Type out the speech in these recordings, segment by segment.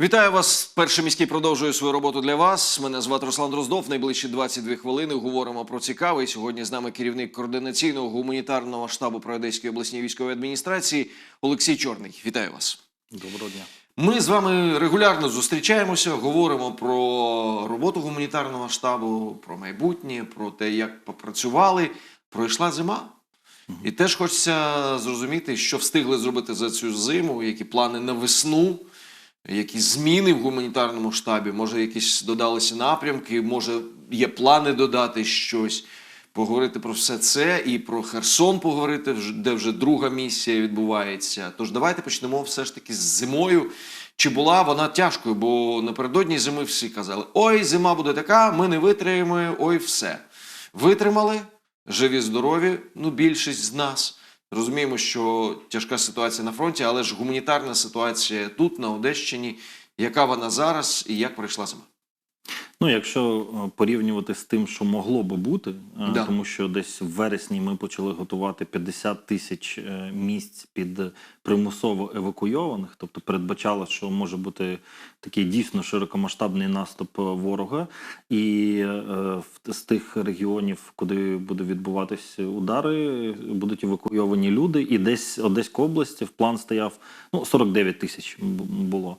Вітаю вас. Перший міський продовжує свою роботу для вас. Мене звати Руслан Дроздов. Найближчі 22 хвилини говоримо про цікаве. Сьогодні з нами керівник координаційного гуманітарного штабу Проодеської обласній військової адміністрації Олексій Чорний. Вітаю вас. Доброго дня. Ми з вами регулярно зустрічаємося, говоримо про роботу гуманітарного штабу, про майбутнє, про те, як попрацювали. Пройшла зима. І теж хочеться зрозуміти, що встигли зробити за цю зиму, які плани на весну, які зміни в гуманітарному штабі, може, якісь додалися напрямки, може, є плани додати щось. Поговорити про все це і про Херсон поговорити, де вже друга місія відбувається. Тож давайте почнемо все ж таки з зимою. Чи була вона тяжкою? Бо напередодні зими всі казали: ой, зима буде така, ми не витримаємо, ой, все. Витримали, живі, здорові, ну, більшість з нас. Розуміємо, що тяжка ситуація на фронті, але ж гуманітарна ситуація тут, на Одещині. Яка вона зараз і як пройшла зима? Ну, якщо е, порівнювати з тим, що могло би бути, е, Да. тому що десь в вересні ми почали готувати 50 тисяч е, місць під примусово евакуйованих, тобто передбачало, що може бути такий дійсно широкомасштабний наступ е, ворога, і е, з тих регіонів, куди буде відбуватись удари, будуть евакуйовані люди, і десь Одеська область в план стояв ну 49 тисяч було.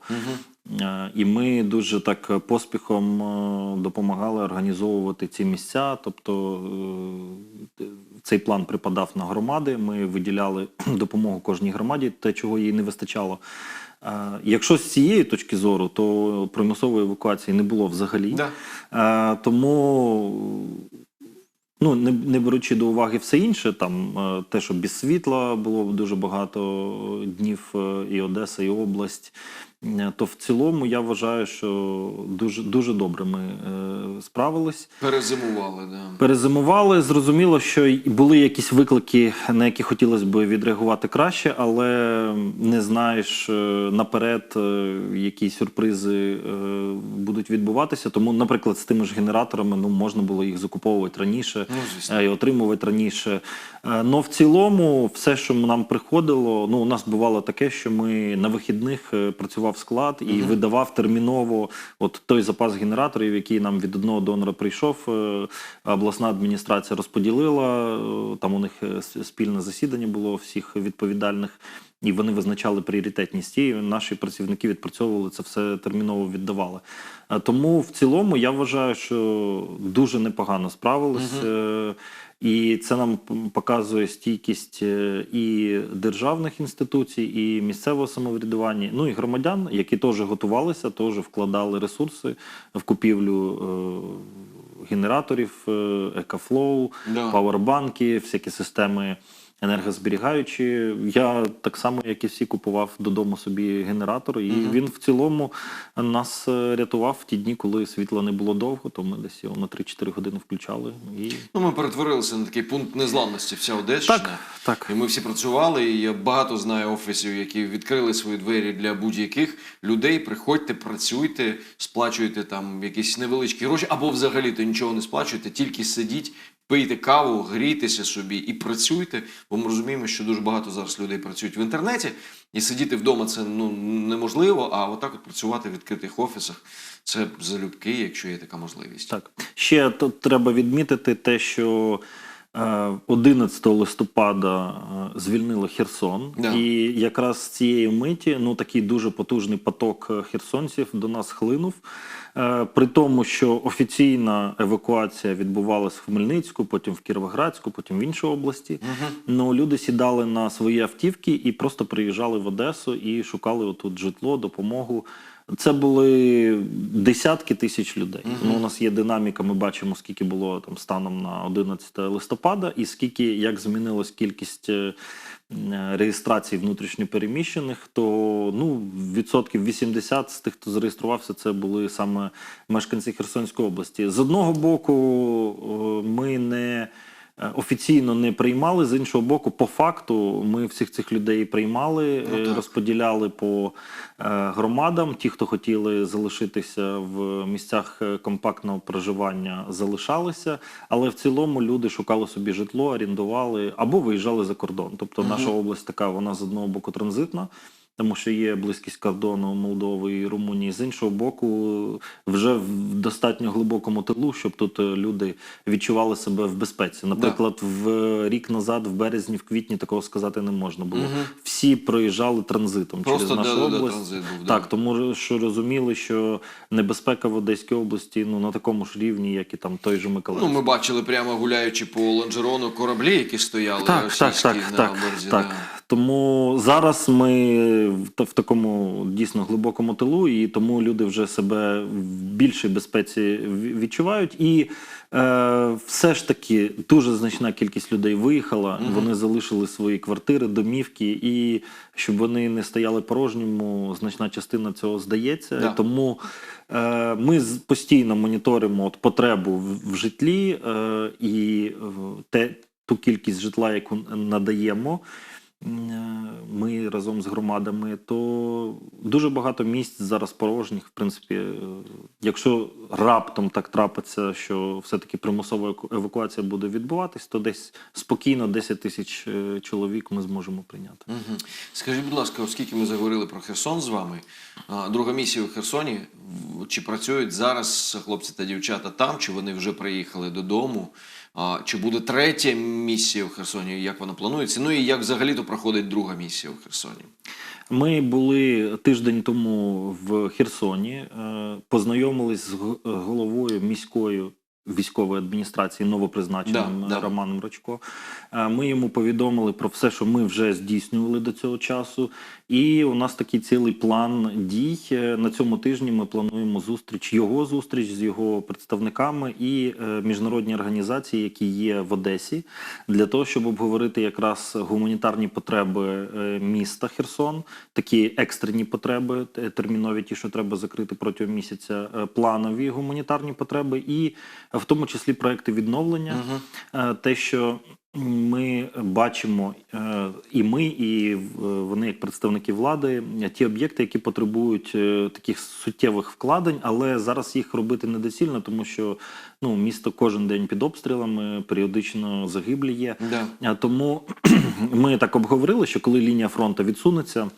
Е, І ми дуже так поспіхом е, допомагали організовувати ці місця. Тобто цей план припадав на громади. Ми виділяли допомогу кожній громаді, те, чого їй не вистачало. Е, Якщо з цієї точки зору, то примусової евакуації не було взагалі. Да. Е, Тому ну, не, не беручи до уваги все інше, там е, те, що без світла було дуже багато днів і Одеса, і область. Е, То в цілому я вважаю, що дуже дуже добре ми е, справились. Перезимували, да. Перезимували. Зрозуміло, що були якісь виклики, на які хотілося б відреагувати краще, але не знаєш е, наперед, е, які сюрпризи будуть відбуватися. Тому, наприклад, з тими ж генераторами ну можна було їх закуповувати раніше Ну, і отримувати раніше. Но в цілому, все, що нам приходило, ну у нас бувало таке, що ми на вихідних е, працював склад і видавав терміново от той запас генераторів, який нам від одного донора прийшов. е, Обласна адміністрація розподілила. е, Там у них е, спільне засідання було всіх відповідальних. І вони визначали пріоритетність. І наші працівники відпрацьовували це все терміново віддавали. Е, Тому в цілому я вважаю, що дуже непогано справились. Е, І це нам показує стійкість е, і державних інституцій, і місцевого самоврядування, ну і громадян, які теж готувалися, теж вкладали ресурси в купівлю е, генераторів, е, екофлоу, Да. павербанки, всякі системи енергозберігаючі. Я так само, як і всі, купував додому собі генератор, і він в цілому нас е, рятував в ті дні, коли світла не було довго, то ми десь його на 3-4 години включали. І... Ну, ми перетворилися на такий пункт незламності, вся Одещина. Так, так. І ми всі працювали, і я багато знаю офісів, які відкрили свої двері для будь-яких людей. Приходьте, працюйте, сплачуйте там якісь невеличкі гроші, або взагалі то нічого не сплачуйте, тільки сидіть, пийте каву, грійтеся собі і працюйте. Бо ми розуміємо, що дуже багато зараз людей працюють в інтернеті, і сидіти вдома це ну неможливо. А отак от працювати в відкритих офісах це залюбки, якщо є така можливість. Так. Ще тут треба відмітити те, що е, 11 листопада е, звільнили Херсон, Да. і якраз з цієї миті ну такий дуже потужний поток е, херсонців до нас хлинув. Е, При тому, що офіційна евакуація відбувалась в Хмельницьку, потім в Кіровоградську, потім в інші області. Ну люди сідали на свої автівки і просто приїжджали в Одесу і шукали отут житло, допомогу. Це були десятки тисяч людей. Ну, у нас є динаміка. Ми бачимо, скільки було там станом на 11 листопада, і скільки як змінилась кількість е, е, внутрішньопереміщених, то ну відсотків 80 з тих, хто зареєструвався, це були саме мешканці Херсонської області. З одного боку, е, ми не офіційно не приймали. З іншого боку, по факту, ми всіх цих людей приймали, Ну, е, розподіляли по е, громадам. Ті, хто хотіли залишитися в місцях е, компактного проживання, залишалися. Але в цілому люди шукали собі житло, орендували або виїжджали за кордон. Тобто, наша область така, вона з одного боку транзитна. Тому що є близькість кордону Молдови і Румунії. З іншого боку, вже в достатньо глибокому тилу, щоб тут е, люди відчували себе в безпеці. Наприклад, в рік назад, в березні, в квітні такого сказати не можна було. Мгм. Всі проїжджали транзитом Просто через нашу да, да, да, область. транзит був. Так, да. тому що розуміли, що небезпека в Одеській області ну на такому ж рівні, як і там той же Миколаїв. Ну, ми бачили прямо гуляючи по лонжерону кораблі, які стояли так, так, російські так, на так, березі. так. да. Тому зараз ми в, такому дійсно глибокому тилу, і тому люди вже себе в більшій безпеці відчувають. І е, все ж таки дуже значна кількість людей виїхала. Мгм. Вони залишили свої квартири, домівки, і щоб вони не стояли порожніми, значна частина цього здається. Да. Тому е, ми постійно моніторимо от, потребу в, в житлі е, і е, те, ту кількість житла, яку надаємо. Е, Ми разом з громадами, то дуже багато місць зараз порожніх. В принципі, е, якщо раптом так трапиться, що все-таки примусова евакуація буде відбуватись, то десь спокійно 10 тисяч е, чоловік ми зможемо прийняти. Мгм. Скажіть, будь ласка, оскільки ми заговорили про Херсон з вами, друга місія у Херсоні. Чи працюють зараз хлопці та дівчата там, чи вони вже приїхали додому? Чи буде третя місія в Херсоні? Як вона планується? Ну і як взагалі-то проходить друга місія в Херсоні? Ми були тиждень тому в Херсоні, е, познайомились з головою міської військової адміністрації новопризначеним Да, да. Романом Рачко. Е, Ми йому повідомили про все, що ми вже здійснювали до цього часу. І у нас такий цілий план дій. Е, На цьому тижні ми плануємо зустріч, його зустріч з його представниками і е, міжнародні організації, які є в Одесі, для того, щоб обговорити якраз гуманітарні потреби міста Херсон, такі екстрені потреби, термінові, ті, що треба закрити протягом місяця, планові гуманітарні потреби, і в тому числі проекти відновлення. Е, те, що ми бачимо, е, і ми, і вони, як представники влади, ті об'єкти, які потребують е, таких суттєвих вкладень, але зараз їх робити недоцільно, тому що ну, місто кожен день під обстрілами, періодично загиблі є. Да. Тому ми так обговорили, що коли лінія фронту відсунеться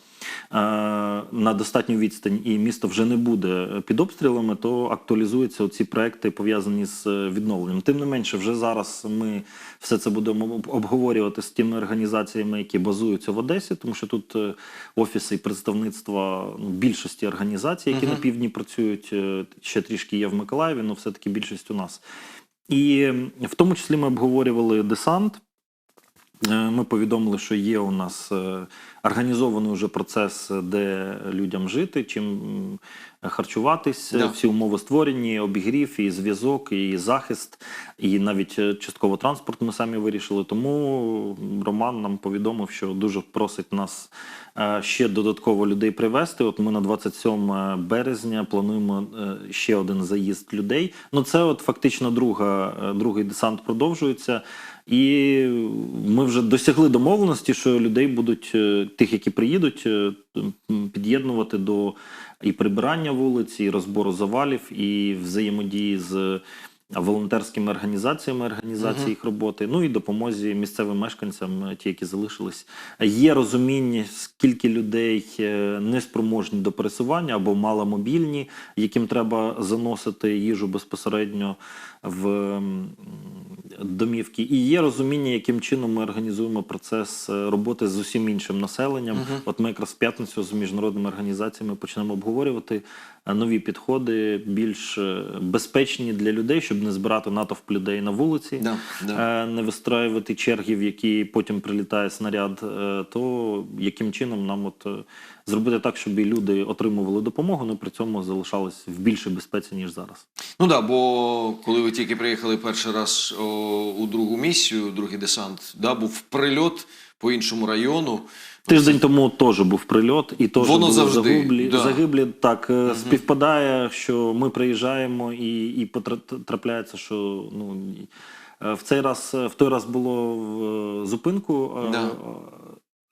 на достатню відстань і місто вже не буде під обстрілами, то актуалізуються ці проекти пов'язані з е, відновленням. Тим не менше, вже зараз ми все це будемо обговорювати з тими організаціями, які базуються в Одесі, тому що тут е, офіси і представництва ну, більшості організацій, які Мгм. на півдні працюють, е, ще трішки є в Миколаєві, але все-таки більшість у нас. І в тому числі ми обговорювали десант. Е, Ми повідомили, що є у нас е, організований вже процес, е, де людям жити, чим харчуватись, Да. Всі умови створені, обігрів, і зв'язок, і захист, і навіть частково транспорт ми самі вирішили. Тому Роман нам повідомив, що дуже просить нас ще додатково людей привезти. От ми на 27 березня плануємо ще один заїзд людей. Ну це от фактично друга, другий десант продовжується. І ми вже досягли домовленості, що людей будуть е, тих, які приїдуть, е, під'єднувати до і прибирання вулиць, і розбору завалів, і взаємодії з волонтерськими організаціями організації Мгм. їх роботи, ну і допомозі місцевим мешканцям, е, ті, які залишились. Є розуміння, скільки людей неспроможні до пересування або маломобільні, яким треба заносити їжу безпосередньо в домівки. І є розуміння, яким чином ми організуємо процес е, роботи з усім іншим населенням. Мгм. От ми якраз в п'ятницю з міжнародними організаціями почнемо обговорювати е, нові підходи, більш е, безпечні для людей, щоб не збирати натовп людей на вулиці. Да. Да. Не вистраювати черги, в які потім прилітає снаряд, то яким чином нам от зробити так, щоб і люди отримували допомогу, але при цьому залишались в більшій безпеці, ніж зараз. Ну да, бо коли ви тільки приїхали перший раз о, у другу місію, другий десант, да, був прильот по іншому району. Тиждень тому теж був прильот, і теж Воно завжди, загиблі. да. загиблі. Так е, співпадає, що ми приїжджаємо, і, і потра- трапляється, що ну. Е, в цей раз в той раз було в е, зупинку. е, Да.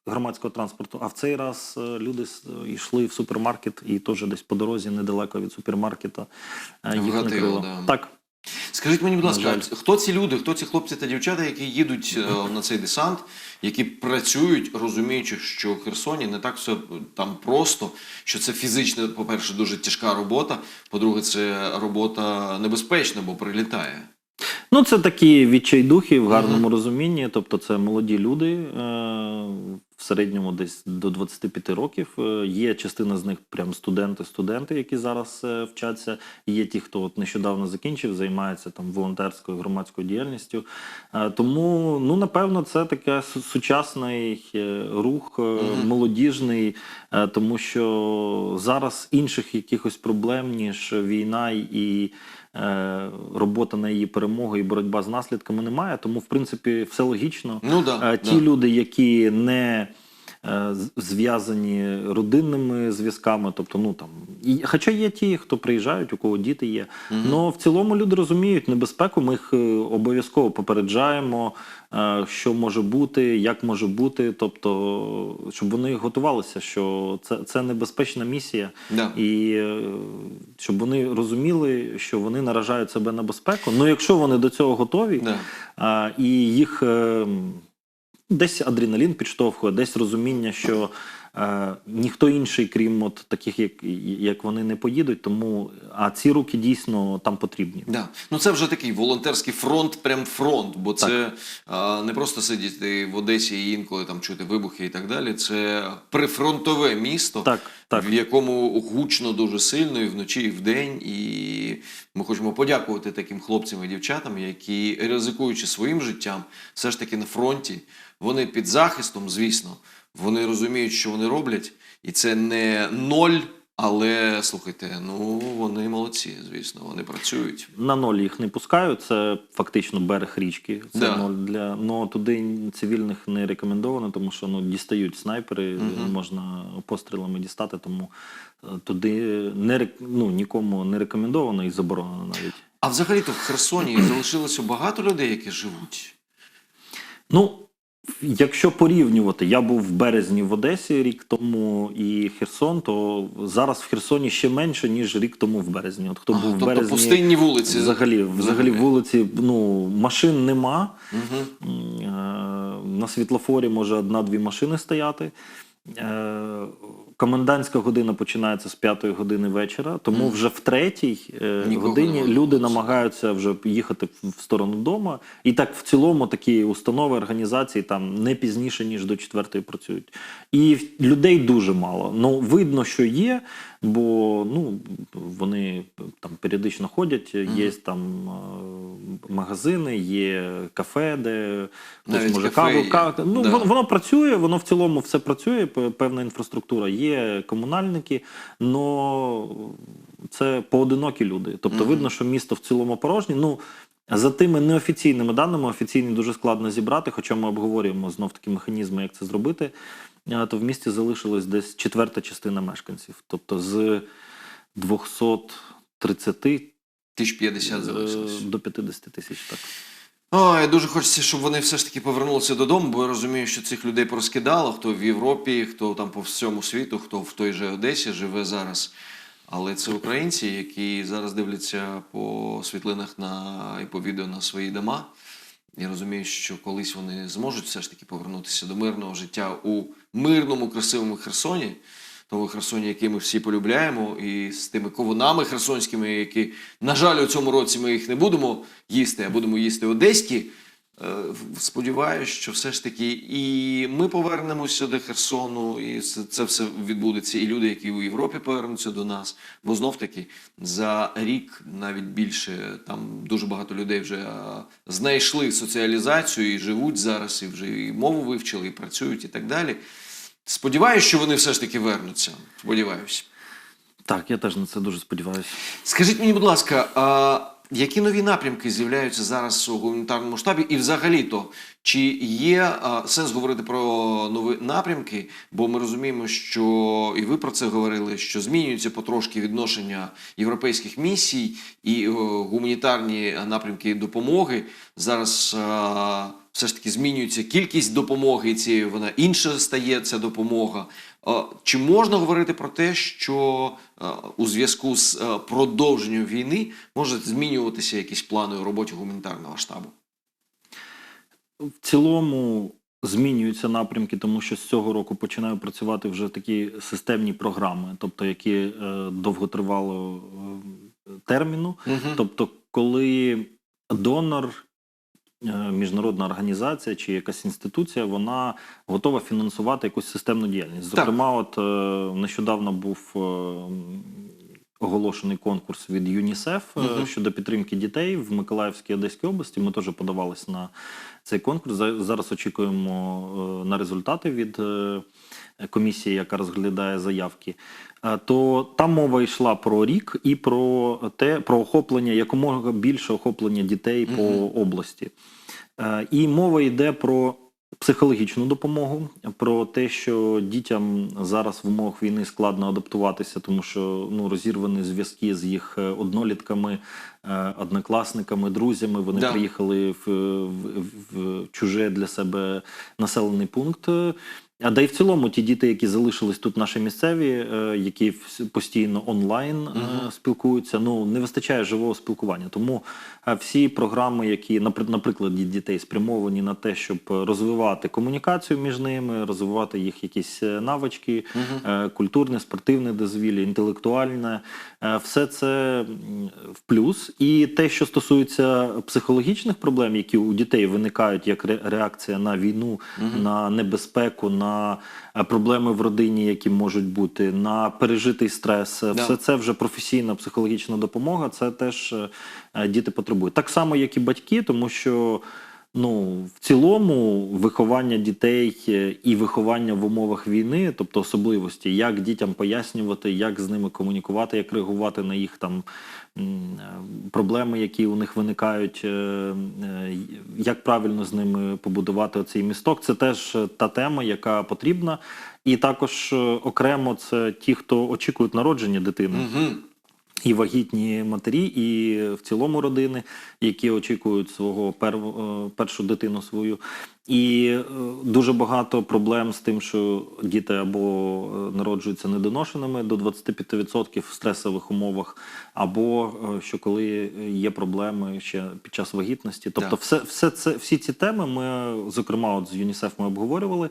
Е, Громадського транспорту, а в цей раз е, люди йшли в супермаркет і теж десь по дорозі недалеко від супермаркета е, їх накрило. да. Так, Скажіть мені, будь ласка, жаль. хто ці люди, хто ці хлопці та дівчата, які їдуть е, на цей десант, які працюють, розуміючи, що в Херсоні не так все там просто, що це фізично, по-перше, дуже тяжка робота. По-друге, це робота небезпечна, бо прилітає. Ну, це такі відчайдухи в гарному розумінні. Тобто, це молоді люди е, в середньому десь до 25 років. Е, Є частина з них прям студенти-студенти, які зараз е, вчаться. Є ті, хто от нещодавно закінчив, займається там волонтерською громадською діяльністю. Е, Тому, ну напевно, це таке сучасний рух, е, молодіжний, е, тому що зараз інших якихось проблем, ніж війна і робота на її перемогу і боротьба з наслідками немає. Тому, в принципі, все логічно. Ну да, Е, Ті да. люди, які не е, зв'язані родинними зв'язками, тобто, ну там, і, хоча є ті, хто приїжджають, у кого діти є. але в цілому люди розуміють небезпеку. Ми їх е, обов'язково попереджаємо, е, що може бути, як може бути. Тобто, щоб вони готувалися, що це, це небезпечна місія, Да. і е, щоб вони розуміли, що вони наражають себе на безпеку. Ну, якщо вони до цього готові, Да. і їх е, десь адреналін підштовхує, десь розуміння, що е, ніхто інший, крім от таких, як, як вони, не поїдуть. Тому а ці руки дійсно там потрібні. Да. Ну це вже такий волонтерський фронт, прям фронт, бо це а, не просто сидіти в Одесі і інколи там чути вибухи і так далі. Це прифронтове місто, Так, так. в якому гучно дуже сильно і вночі, і вдень. І ми хочемо подякувати таким хлопцям і дівчатам, які ризикуючи своїм життям, все ж таки на фронті. Вони під захистом, звісно, вони розуміють, що вони роблять, і це не ноль. Але слухайте, ну вони молодці, звісно, вони працюють. На ноль їх не пускають, це фактично берег річки. Це Да. ноль для ну туди цивільних не рекомендовано, тому що ну дістають снайпери, можна пострілами дістати, тому е, туди не ну, нікому не рекомендовано і заборонено навіть. А взагалі-то в Херсоні залишилося багато людей, які живуть. Ну, якщо порівнювати, я був в березні в Одесі рік тому і Херсон, то зараз в Херсоні ще менше, ніж рік тому в березні. От хто А, був в тобто березні. пустинні вулиці. Взагалі, взагалі вулиці, ну, машин нема. Угу. Е, На світлофорі може одна-дві машини стояти. Комендантська година починається з п'ятої години вечора, тому вже в третій е, годині люди намагаються вже їхати в- в сторону дому. І так в цілому такі установи, організації там не пізніше, ніж до четвертої працюють. І людей дуже мало. Ну, видно, що є, бо ну, вони там періодично ходять, є там е, магазини, є кафе, де хтось Навіть може каву. є. ка- Ну, Да. воно, працює, воно в цілому все працює, певна інфраструктура, є комунальники, але це поодинокі люди. Тобто видно, що місто в цілому порожнє. Ну, за тими неофіційними даними, офіційні дуже складно зібрати, хоча ми обговорюємо знов таки механізми, як це зробити. е, То в місті залишилось десь четверта частина мешканців. Тобто з 230 Тисяч п'ятдесят е, залишилось. до 50 тисяч. Так. Ой, дуже хочеться, щоб вони все ж таки повернулися додому, бо я розумію, що цих людей порозкидало, хто в Європі, хто там по всьому світу, хто в той же Одесі живе зараз. Але це українці, які зараз дивляться по світлинах на і по відео на свої дома. Я розумію, що колись вони зможуть все ж таки повернутися до мирного життя у мирному, красивому Херсоні, тому Херсоні, який ми всі полюбляємо, і з тими ковунами херсонськими, які, на жаль, у цьому році ми їх не будемо їсти, а будемо їсти одеські. Е, Сподіваюся, що все ж таки і ми повернемося до Херсону, і це все відбудеться. І люди, які у Європі повернуться до нас. Бо знов таки за рік, навіть більше, там дуже багато людей вже знайшли соціалізацію і живуть зараз, і вже і мову вивчили, і працюють, і так далі. Сподіваюся, що вони все ж таки вернуться. Сподіваюся. Так, я теж на це дуже сподіваюся. Скажіть мені, будь ласка, а які нові напрямки з'являються зараз у гуманітарному штабі? І взагалі-то, чи є а, сенс говорити про нові напрямки? Бо ми розуміємо, що і ви про це говорили, що змінюються потрошки відношення європейських місій і е, гуманітарні напрямки допомоги. Зараз а, все ж таки змінюється кількість допомоги, і цією вона інша стає ця допомога. Чи можна говорити про те, що у зв'язку з продовженням війни можуть змінюватися якісь плани у роботі гуманітарного штабу? В цілому змінюються напрямки, тому що з цього року починаю працювати вже такі системні програми, тобто які е, довготривалого е, терміну. Тобто, коли донор, міжнародна організація чи якась інституція, вона готова фінансувати якусь системну діяльність. Так. Зокрема, от е, нещодавно був е, оголошений конкурс від ЮНІСЕФ е, Мгм. щодо підтримки дітей в Миколаївській Одеській області. Ми теж подавались на цей конкурс. Зараз очікуємо е, на результати від е, комісії, яка розглядає заявки. Е, То там мова йшла про рік і про те, про охоплення якомога більше охоплення дітей по області. Е, І мова йде про психологічну допомогу, про те, що дітям зараз в умовах війни складно адаптуватися, тому що ну розірвані зв'язки з їх е, однолітками, однокласниками, друзями. Вони Да. приїхали в, в, в чуже для себе населений пункт. А да й в цілому ті діти, які залишились тут, наші місцеві, е, які постійно онлайн е, Мгм. спілкуються, ну не вистачає живого спілкування. Тому е, всі програми, які напр- наприклад дітей спрямовані на те, щоб розвивати комунікацію між ними, розвивати їх якісь е, навички, е, культурне, спортивне дозвілля, інтелектуальне, е, все це в плюс. І те, що стосується психологічних проблем, які у дітей виникають як реакція на війну, на небезпеку, на е, проблеми в родині, які можуть бути, на пережитий стрес, е, Да. все це вже професійна психологічна допомога. Це теж е, діти потребують. Так само, як і батьки, тому що. Ну, в цілому, виховання дітей е, і виховання в умовах війни, тобто особливості, як дітям пояснювати, як з ними комунікувати, як реагувати на їх там е, проблеми, які у них виникають, е, як правильно з ними побудувати оцей місток. Це теж та тема, яка потрібна. І також окремо це ті, хто очікують народження дитини Мгм. І вагітні матері, і в цілому родини, які очікують свого перв, е, першу дитину свою. І е, дуже багато проблем з тим, що діти або е, народжуються недоношеними до 25% в стресових умовах, або що коли є проблеми ще під час вагітності. Тобто, все, все це, всі ці теми ми, зокрема, от з ЮНІСЕФ ми обговорювали.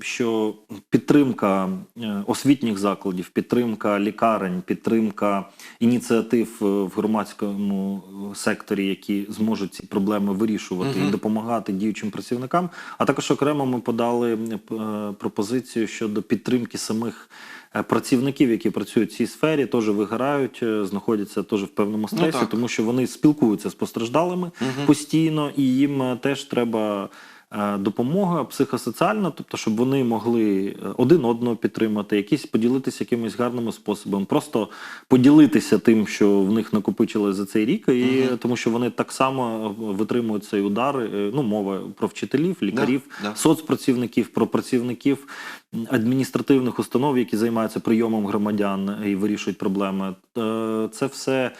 Що підтримка е, освітніх закладів, підтримка лікарень, підтримка ініціатив е, в громадському е, секторі, які зможуть ці проблеми вирішувати Мгм. і допомагати діючим працівникам. А також окремо ми подали пропозицію щодо підтримки самих працівників, які працюють в цій сфері, теж вигорають, знаходяться теж в певному Ну, стресі, так. тому що вони спілкуються з постраждалими Мгм. постійно, і їм теж треба. Е, Допомога психосоціальна, тобто, щоб вони могли е, один одного підтримати, якісь поділитися якимось гарними способом, просто поділитися тим, що в них накопичилось за цей рік, і Мгм. тому що вони так само е, витримують цей удар. Ну, мова про вчителів, лікарів, да. соцпрацівників, про працівників адміністративних установ, які займаються прийомом громадян і вирішують проблеми. Це все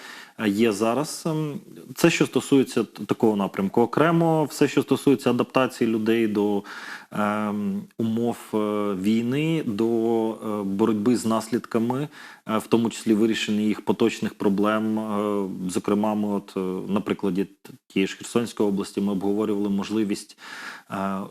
є зараз. Ем, Це що стосується такого напрямку. Окремо, все, що стосується адаптації людей до умов е, війни, до е, боротьби з наслідками, е, в тому числі вирішення їх поточних проблем. Зокрема, ми, от на прикладі тієї ж Херсонської області, ми обговорювали можливість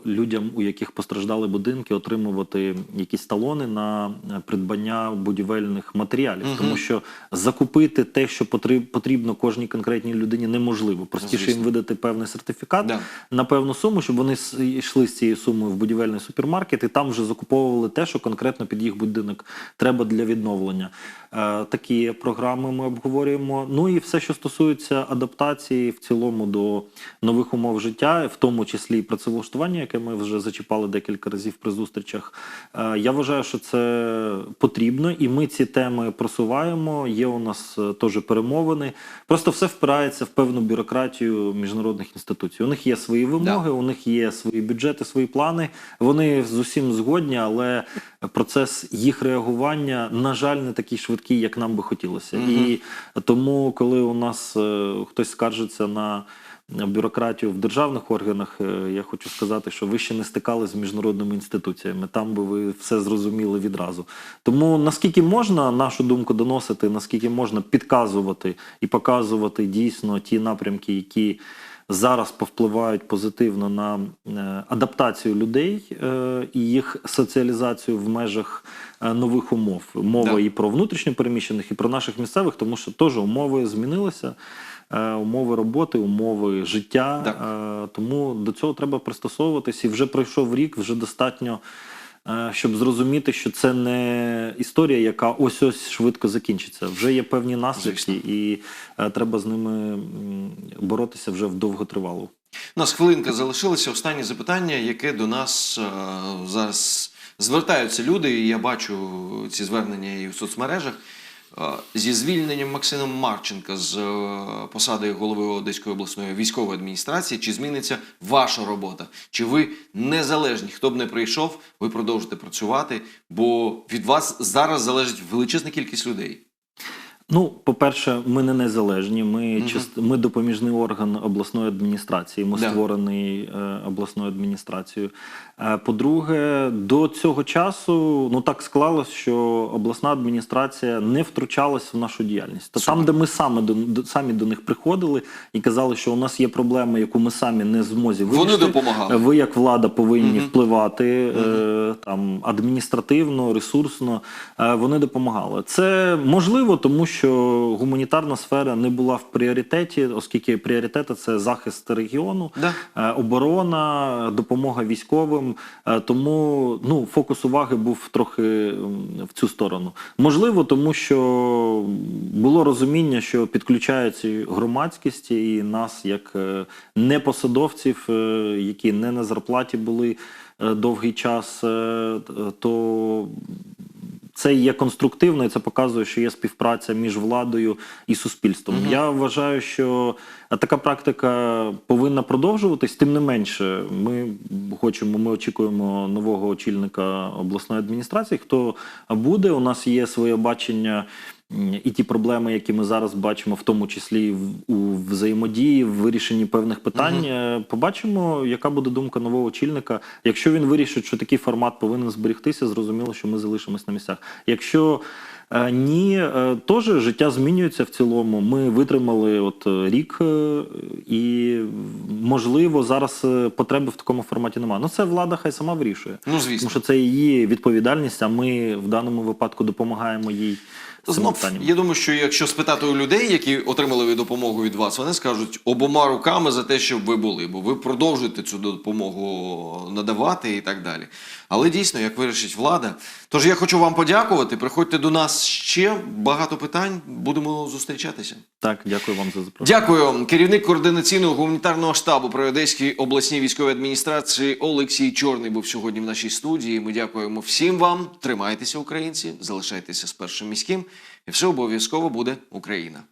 людям, у яких постраждали будинки, отримувати якісь талони на придбання будівельних матеріалів, Мгм. тому що закупити те, що потрібно кожній конкретній людині, неможливо. Простіше їм видати певний сертифікат Да. на певну суму, щоб вони йшли з цією сумою в будівельний супермаркет і там вже закуповували те, що конкретно під їх будинок треба для відновлення. Е, такі програми ми обговорюємо. Ну і все, що стосується адаптації в цілому до нових умов життя, в тому числі і працевлаштування, яке ми вже зачіпали декілька разів при зустрічах. Е, я вважаю, що це потрібно, і ми ці теми просуваємо. Є у нас е, теж перемовини. Просто все впирається в певну бюрократію міжнародних інституцій. У них є свої вимоги, у них є свої бюджети, свої плани. Вони з усім згодні, але процес їх реагування, на жаль, не такий швидкий, як нам би хотілося. Мгм. І тому, коли у нас е, хтось скаржиться на бюрократію в державних органах, е, я хочу сказати, що ви ще не стикали з міжнародними інституціями. Там би ви все зрозуміли відразу. Тому наскільки можна нашу думку доносити, наскільки можна підказувати і показувати дійсно ті напрямки, які зараз повпливають позитивно на е, адаптацію людей е, і їх соціалізацію в межах е, нових умов. Мова Да. і про внутрішньопереміщених, і про наших місцевих, тому що теж умови змінилися. Умови роботи, умови життя, Так. Тому до цього треба пристосовуватись. І вже пройшов рік, вже достатньо, щоб зрозуміти, що це не історія, яка ось ось швидко закінчиться. Вже є певні наслідки, Звісно. і е, треба з ними боротися вже в довготривалу. У нас хвилинка залишилася. Останнє запитання, яке до нас е, зараз звертаються люди, і я бачу ці звернення і в соцмережах. Зі звільненням Максима Марченка з е, посади голови Одеської обласної військової адміністрації, чи зміниться ваша робота? Чи ви незалежні? Хто б не прийшов, ви продовжите працювати, бо від вас зараз залежить величезна кількість людей. Ну, по-перше, ми не незалежні. Ми, Мгм. част... ми допоміжний орган обласної адміністрації. Ми Да. створений е, обласною адміністрацією. Е, по-друге, до цього часу ну так склалось, що обласна адміністрація не втручалась в нашу діяльність. Та там, де ми саме до, до самі до них приходили і казали, що у нас є проблема, яку ми самі не змозі Вони допомагали. Ви як влада повинні Мгм. впливати е, там адміністративно, ресурсно. Е, вони допомагали. Це можливо, тому що гуманітарна сфера не була в пріоритеті, оскільки пріоритети це захист регіону, Да. е, оборона, допомога військовим. Е, Тому ну, фокус уваги був трохи в цю сторону. Можливо, тому що було розуміння, що підключається і громадськість і нас, як е, непосадовців, які не на зарплаті були довгий час, то це є конструктивно, і це показує, що є співпраця між владою і суспільством. Мгм. Я вважаю, що така практика повинна продовжуватись. Тим не менше, ми хочемо, ми очікуємо нового очільника обласної адміністрації. Хто буде? У нас є своє бачення. І ті проблеми, які ми зараз бачимо, в тому числі у взаємодії, в вирішенні певних питань. Е, побачимо, яка буде думка нового очільника. Якщо він вирішить, що такий формат повинен зберегтися, зрозуміло, що ми залишимось на місцях. Якщо е, ні, е, теж життя змінюється в цілому. Ми витримали от рік, і можливо зараз потреби в такому форматі немає. Ну це влада хай сама вирішує. Ну, звісно. Тому що це її відповідальність, а ми в даному випадку допомагаємо їй Знов, я думаю, що якщо спитати у людей, які отримали допомогу від вас, вони скажуть обома руками за те, щоб ви були, бо ви продовжуєте цю допомогу надавати і так далі. Але дійсно, як вирішить влада. Тож я хочу вам подякувати. Приходьте до нас ще багато питань. Будемо зустрічатися. Так, дякую вам за запрошення. Дякую. Керівник координаційного гуманітарного штабу при Одеській обласній військовій адміністрації Олексій Чорний був сьогодні в нашій студії. Ми дякуємо всім вам. Тримайтеся, українці, залишайтеся з першим міським, і все обов'язково буде Україна.